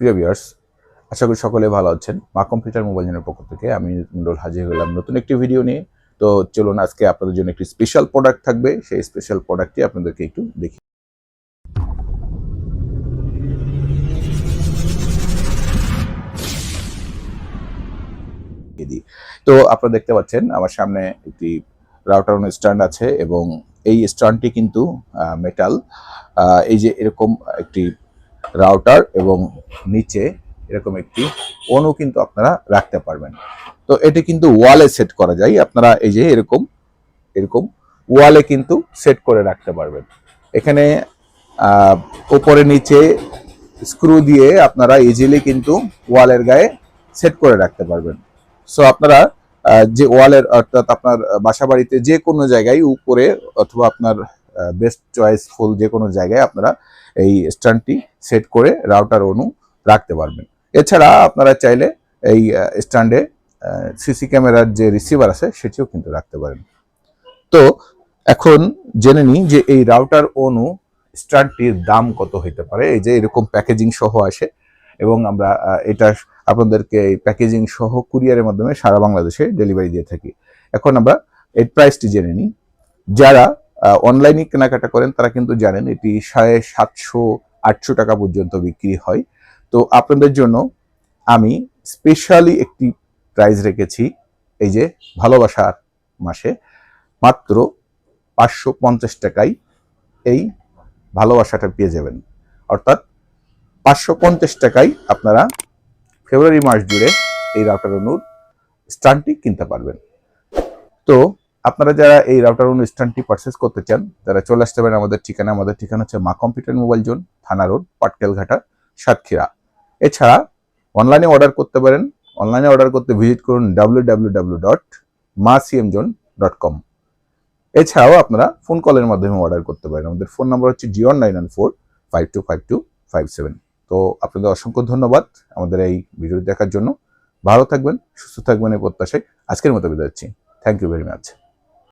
প্রিয় ভিউয়ার্স আশা করি সকলে ভালো আছেন। মা কম্পিউটার মোবাইল জেনের পক্ষ থেকে আমি মন্ডল হাজির হলাম নতুন একটি ভিডিও নিয়ে। তো চলুন আজকে আপনাদের জন্য একটি স্পেশাল প্রোডাক্ট থাকবে। সেই স্পেশাল প্রোডাক্টটি আপনাদেরকে একটু দেখি। তো আপনারা দেখতে পাচ্ছেন, আমার সামনে একটি রাউটার স্ট্যান্ড আছে এবং এই স্ট্যান্ডটি কিন্তু মেটাল এই যে এরকম একটি রাউটার এবং নিচে এরকম একটি অনু কিন্তু আপনারা রাখতে পারবেন। তো এটি কিন্তু ওয়ালে সেট করা যায়। আপনারা এই যে এরকম এরকম ওয়ালে কিন্তু সেট করে রাখতে পারবেন। এখানে উপরে নিচে স্ক্রু দিয়ে আপনারা ইজিলি কিন্তু ওয়ালের গায়ে সেট করে রাখতে পারবেন। সো আপনারা যে ওয়ালের অর্থাৎ আপনার বাসা বাড়িতে যে কোনো জায়গায় উপরে অথবা আপনার বেস্ট চয়েস ফুল যে কোনো জায়গায় আপনারা এই স্ট্যান্ডটি সেট করে রাউটার অনু রাখতে পারবেন। এছাড়া আপনারা চাইলে এই স্ট্যান্ডে সিসি ক্যামেরার যে রিসিভার আছে সেটিও কিন্তু রাখতে পারেন। তো এখন জেনে নিই যে এই রাউটার অনু স্ট্যান্ডটির দাম কত হইতে পারে। এই যে এরকম প্যাকেজিং সহ আসে এবং আমরা এটা আপনাদেরকে এই প্যাকেজিং সহ কুরিয়ারের মাধ্যমে সারা বাংলাদেশে ডেলিভারি দিয়ে থাকি। এখন আমরা এর প্রাইসটি জেনে নিই। যারা অনলাইনে কেনাকাটা করেন, তারা কিন্তু জানেন এটি সাড়ে সাতশো, আটশো টাকা পর্যন্ত বিক্রি হয়। তো আপনাদের জন্য আমি স্পেশালি একটি প্রাইস রেখেছি, এই যে ভালোবাসার মাসে, মাত্র পাঁচশো পঞ্চাশ টাকায় এই ভালোবাসাটা পেয়ে যাবেন। অর্থাৎ পাঁচশো পঞ্চাশ টাকায় আপনারা ফেব্রুয়ারি মাস জুড়ে এই রাউটার অনুর স্ট্যান্ডটি কিনতে পারবেন। তো আপনারা যারা এই রাউটার অনু স্ট্যান্ডটি পারচেস করতে চান তারা চলে আসতে পারেন আমাদের ঠিকানা আমাদের ঠিকানা হচ্ছে Maa computer mobile zone Thana road Patkelghata, Satkhira. এছাড়া অনলাইনে অর্ডার করতে পারেন। অনলাইনে অর্ডার করতে ভিজিট করুন W dot Maa zone dot com এছাড়াও আপনারা ফোন কলের মাধ্যমে অর্ডার করতে পারেন। আমাদের ফোন নাম্বার হচ্ছে zero nine one four, five two five two five seven. তো আপনাদের অসংখ্য ধন্যবাদ আমাদের এই ভিডিও দেখার জন্য। ভালো থাকবেন, সুস্থ থাকবেন এই প্রত্যাশায়। আজকের মতো বিদায় হচ্ছি থ্যাংক ইউ ভেরি মাচ